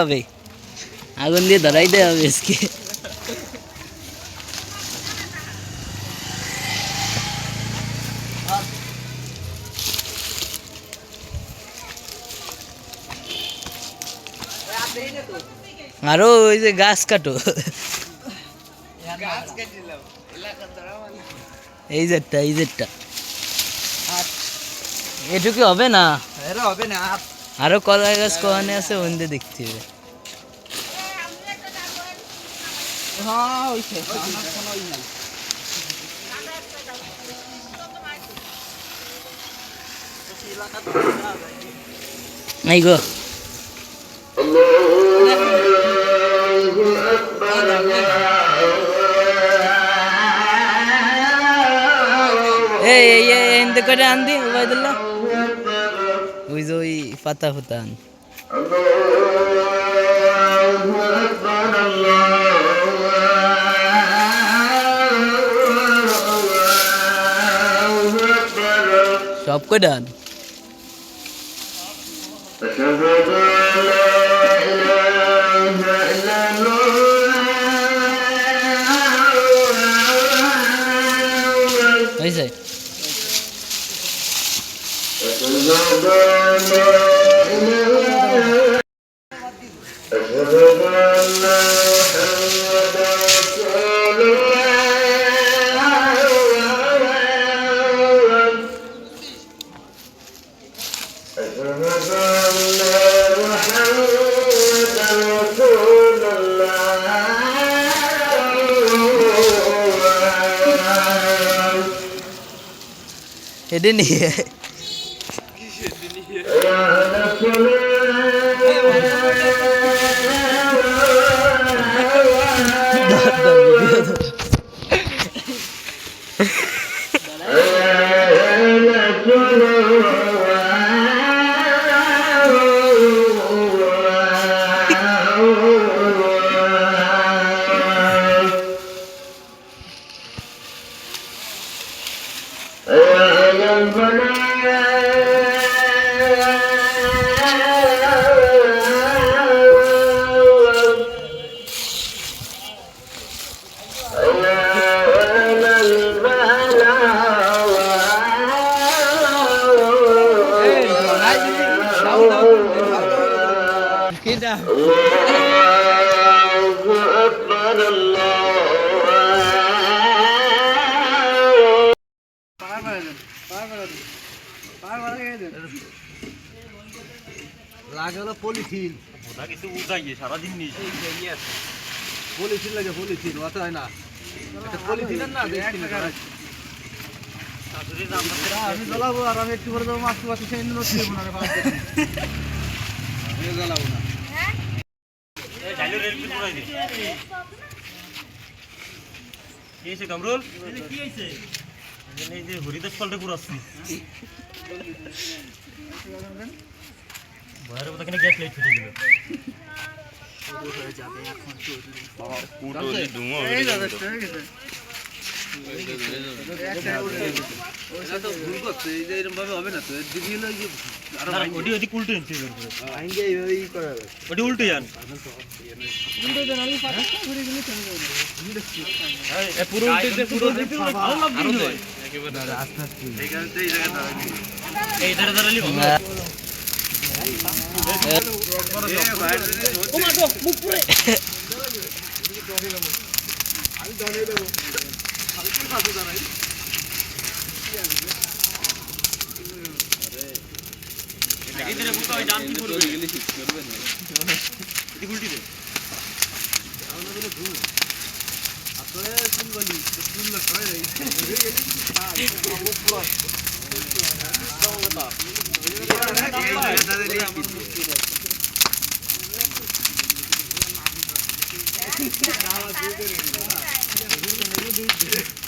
হবে। আগুন দিয়ে ধরাইতে হবে আজকে। আরও ওই যে গাছ কাটো। এই জেটটা এই জেটটা। এটুকু হবে না? হবে না আর কলা গাছ কখানে আছে ওন্দে দেখতে হবে হ্যাঁ নাই গো এই এই এই এনতে করে আন দি ওবায়দুল্লাহ ওই যে ওই ফাতা আন সব কয়টা হয়েছে? এটা নিয়ে Yeah. কিটা পার করে দেন পার করে দেন পার করে দেন লাগে হলো পলিথিন। ওটা কিছু উঠাইয়ে সারাদিন নিয়ে পলিথিন লাগে পলিথিন অত হয় না। এটা পলিথিন না দেখছি না আমি জ্বালাবো আর আমি একটু করে দেবো মাছ মাছ সেই নষ্ট দেবো না জ্বালাবো না। কি কামরুল কি হয়েছে এই যে হরিদাস পাল্টে পুরাচ্ছি ভয়ের মতো গ্যাস লাইট ফেটে গেল। এই যথেষ্ট হয়ে গেছে ওইটা তো ভুল করছে এই যে এরকম ভাবে হবে না তো এর দিকে হলো এই যে আরও ওটি ওটি উল্টো আনছি ভাঙ্গে এইভাবেই করা হবে ওটি উল্টো আন পুরো উল্টে পুরো ভালো লাগবে এইখানে তো এই জায়গায় দাঁড়াবি এই ধারে দাঁড়ালি ভালো এ ভাই রে, এই ধারে বুকা ওই জাম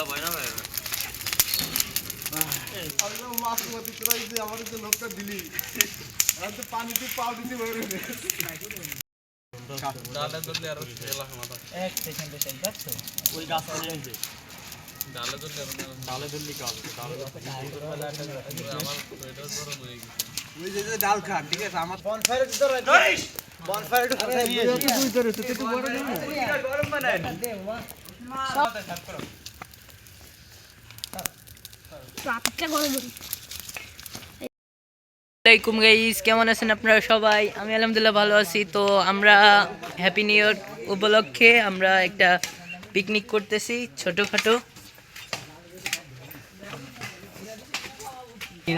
এটি উল্টি দে এই জায়গায় দাঁড়ালেই কিন্তু। দেখ দেখ হাতের তলে এরকম জ্বালাই আল্লাহ মাছুয়াতি তোরা এই যে আমার যে লোকটা দিলি পানিতে পাও দিতে এক সেকেন্ডে শেষ যাচ্ছো ওই গাছ নিয়ে আনছে ডালে ধরলি কাজ ডালে ওই যে যে ডাল খান ঠিক আছে আমার বনফায়ার ধরে বনফায়ার কোথায় নিয়ে তুই ধরে তুই বড় না গরম বানায় আসসালামাইকুম গাইস কেমন আছেন আপনারা সবাই? আমি আলহামদুলিল্লাহ ভালো আছি। তো আমরা হ্যাপি নিউ ইয়ার উপলক্ষে আমরা একটা পিকনিক করতেছি ছোটখাটো।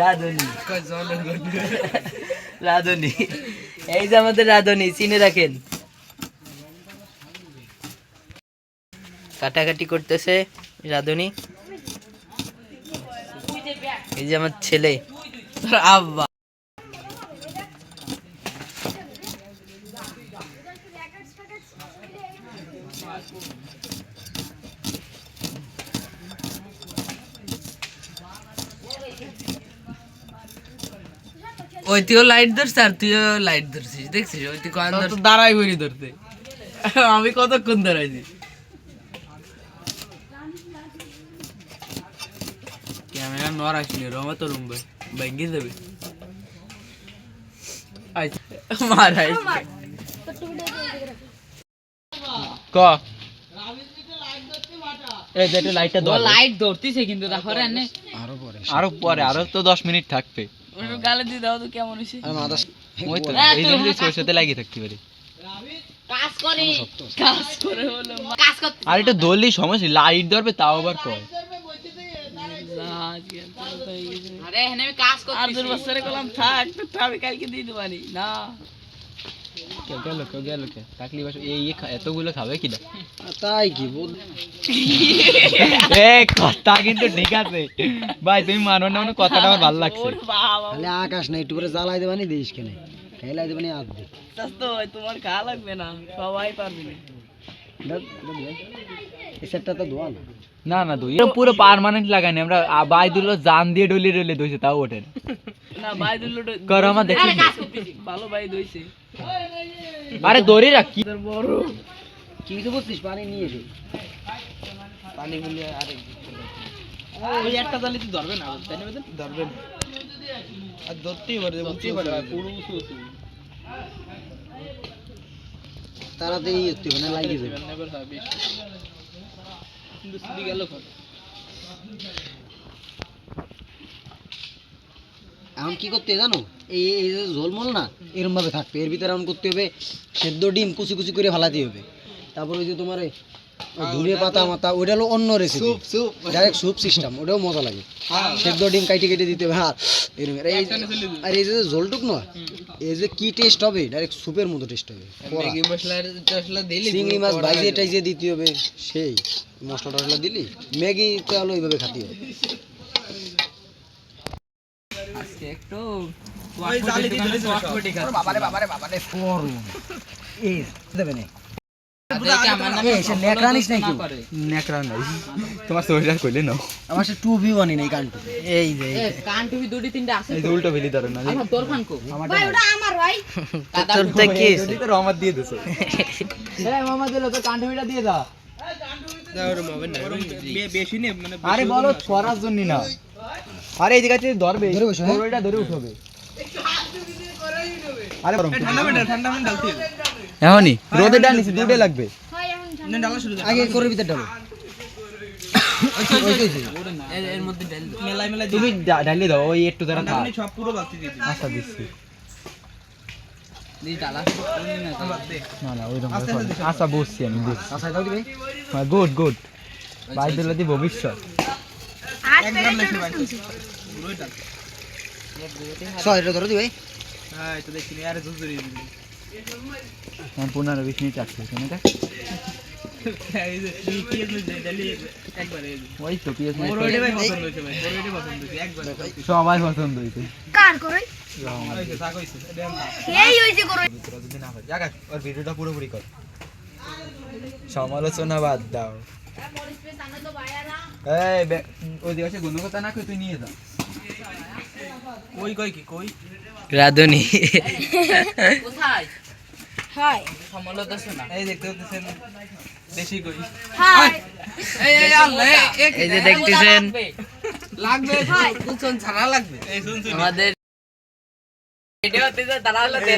রাধুনি। রাধুনি। এই যে আমাদের রাধুনি, চিনে রাখেন। কাটাকাটি করতেছে রাধুনি। এই যে আমার ছেলে। আব্বা। ওই তুইও লাইট ধরছিস আর তুইও লাইট ধরছিস দেখছিস? ওই তুই দাঁড়াই বলি ধরতে। আমি কতক্ষণ দাঁড়াইছি? ক্যামেরা রমা তো রুম ভেঙ্গি দেবে। মারাই ক? এই যে লাইটটা ধর। লাইট ধরতিছে কিন্তু তারপরে এনে আরও পরে আরও তো দশ মিনিট থাকবে। গালে দিয়ে দাও তো কেমন হইছে ওই তো এই জন্য লাগিয়ে থাকতে পারি। কাজ করে কাজ করে হলো কাজ করতে আর এটা দলি সমস্যা লাইট ধরবে তাও আবার কয়। আরে এখানে আমি কাজ করতে আর দূর বছরে কলাম থাক আমি কালকে দিয়ে দেবানি না। কেউ গেল কেউ গেল কে টাকলি বাস এই এই এতগুলো খাবে কি তাই কি বল। এ কথা কিন্তু ঠিক আছে। ভাই তুমি মানো না মানে কথাটা আমার ভালো লাগছে। তাহলে আকাশ না একটু করে জ্বালাই দেবানি দিস কেন। খেলাই দেবানি আর দে। তো তোমার খা লাগবে না সবাই পারবে না। এই সেটটা তো ধোয়া না। না না দুই। পুরো পার্মানেন্ট লাগাইনি। আমরা আ- বাই দুলো জান দিয়ে ডলি ডলি দইছে তাও ওঠে না। না ভাই দিল করো আমার দেখি। ভালো ভাই দইছে। আরে দড়ি রাখ কি বড়। কি তো বলছিস পানি নিয়ে এসে। পানি মিলিয়ে আরে ওই একটা জালি তুই ধরবে না তাই না বেদন? ধরবেন আর ধরতেই পারে বুঝতেই পারে পুরো উঁচু উঁচু। তাড়াতাড়ি একটু মানে লাগিয়ে যাবে কিন্তু গেল এখন কি করতে জানো? এই এই যে ঝোলমোল না, এরমভাবে থাকবে এর ভিতরে এমন করতে হবে সেদ্ধ ডিম কুচি কুচি করে ফালাতে হবে। তারপর ওই যে তোমার এই ধুলে পাতা মাতা ওটা হলো অন্য রেসিপি ডাইরেক্ট স্যুপ সিস্টেম ওটাও মজা লাগে। সেদ্ধ ডিম কাইটে কেটে দিতে হবে। হ্যাঁ এরকম আর এই যে ঝোলটুক না এই যে কি টেস্ট হবে ডাইরেক্ট স্যুপের মতো টেস্ট হবে। চিংড়ি মাছ ভাজিয়ে টাইজিয়ে দিতে হবে সেই। মশলা টসলা দিলি ম্যাগি তো হলো এইভাবে খাতে হবে। আজকে একটু বাবারে বাবারে বাবারে এই দেবে না। তোমার সোয়েটার কইলে না আমার সে টু ভিউ আনি নাই কান্টু এই যে কান টুবি দুটি তিনটা আছে এই উল্টো ফেলি ধরে না। তোর ফান কো। তোর তো কি যদি তো রমাত দিয়ে দিছে। এই মামা দিল তো কান্টু ভিটা দিয়ে দাও। বেশি নে মানে আরে বলো ছড়ার জন্য না। আরে এই জায়গাতে ধরবে। ধরে হ্যাঁ? উঠবে। আরে ঠান্ডা ঠান্ডা এখনই রোদে ডাল। নিচে দুটো লাগবে আগে করে ভিতর ডালো এর মধ্যে ডাল মেলাই মেলাই তুমি ডা- দাও ওই একটু দিই। আচ্ছা দিচ্ছি। দিই ডালা না না ওই রকম আচ্ছা বুঝছি আমি আচ্ছা হ্যাঁ গুড গুড। দি ভবিষ্যৎ। ধরো দিবে। হ্যাঁ এটা দেখি আরে জুজুরি আমি পনেরো বিশ মিনিট রাখছি এখানে দেখ এই যে দুই পিএস মিলে ডালি একবারে ওই তো পিএস ওর ওইটা ভাই পছন্দ হইছে ভাই ওর ওইটা পছন্দ হইছে একবারে সবাই পছন্দ হইছে কার করে হইছে থাক হইছে এই হইছে করে যদি না হয় জায়গা ওর ভিডিওটা পুরোপুরি কর সমালোচনা বাদ দাও এই বে- ওই দিকে গুণ কথা না কই তুই নিয়ে যা কই কই কি কই রাধুনি হাই সমলতা শোনা। এই দেখতে পাচ্ছেন দেশি কই। হাই এই এই আল্লাহ এই এই যে দেখতেছেন। লাগবে? কুচন ছাড়া লাগবে। এই শুন শুন আমাদের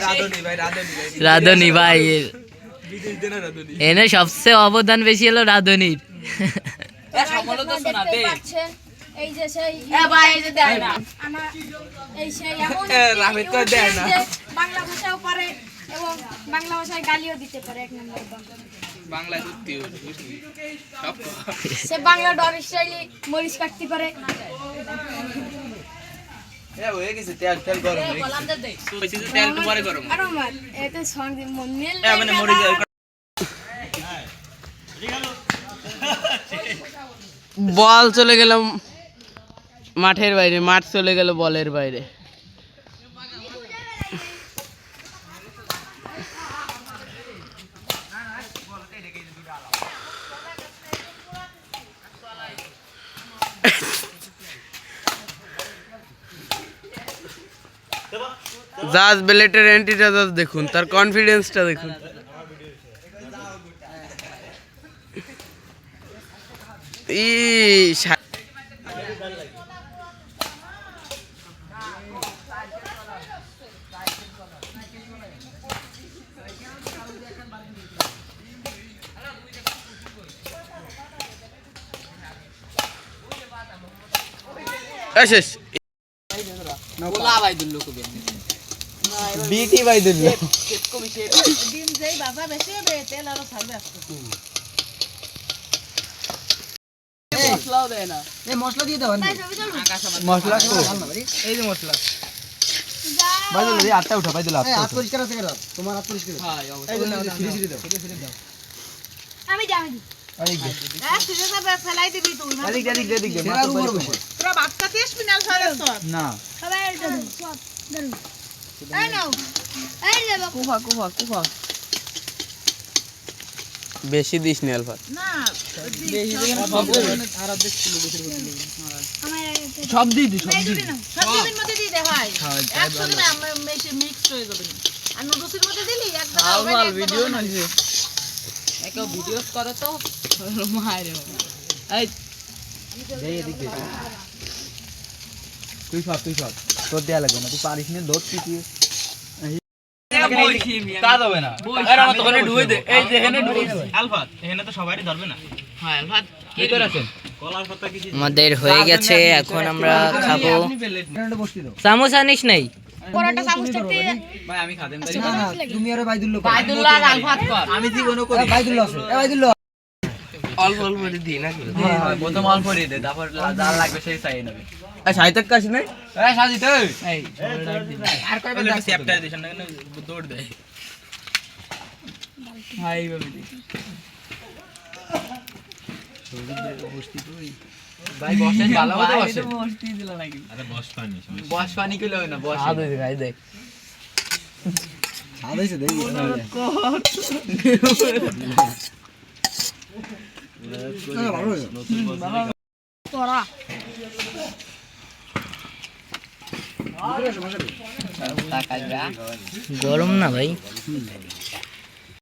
রাধুনি ভাই রাধুনি ভাই। রাধুনি ভাই। বিদেশ দেনা রাধুনি। এনে সবচেয়ে অবদান বেশি হলো রাধুনির এই যে সেই ভাই এই যে দেয় না। সেই বাংলা ভাষাও পারে এবং বাংলা ভাষায় গালিও দিতে পারে এক নম্বর বাংলায় সত্যি বুঝলি? সে বাংলা ডর স্টাইলে মরিচ কাটতে পারে। মানে মরে যায় বল চলে গেল মাঠের বাইরে মাঠ চলে গেল বলের বাইরে। জাজ বেলেটের এন্ট্রিটা জাজ দেখুন তার কনফিডেন্সটা দেখুন। ই শেষ বিটি বাই দিল। ডিম যেই বাবা বেশি হবে তেল আরও ছাড়বে মশলাও দেয় না। এই মশলা দিয়ে মশলা এই যে মশলা। আটটা উঠা হাত পরিষ্কার আছে কেন? তোমার হাত পরিষ্কার দাও। আমি আমি বসে। না। সব কুফা কুফা কুফা বেশি দিস নি আলফা। সব দিয়ে। হয়ে। একদম ভিডিও হবে না। একটা ভিডিও করে তো। মায়ের এই এই এদিক। দে তুই সব তুই সব। তোর দেয়া লাগবে না তুই পারিস না দৌড় পিটিয়ে তা দেবে না। এর মত করে ডুবে দে। এই যে ডুবে দে। এখানে তো সবাই ধরবে না। হ্যাঁ কি করে আছেন? কলার পাতা কিছু আমাদের হয়ে গেছে এখন আমরা খাব। চামচ আনিস নাই? না না আরে আর অল্প অল্প করে দিই নাকি? প্রথম অল্প দিয়ে দে। তারপর যা লাগবে সেই চাই নেবে। সাহিত্য কাশ নাই এই সাজি তো এই আর কয়বার দাও চ্যাপ্টার দিছেন না কেন দৌড় দেয় হাই বাবা দি ভাই বসে পানি বস পানি কিলো না বস। আদে দেখ। স্বাদ হয়েছে দেখি না, ভালো হয়েছে। পড়া গরম না ভাই?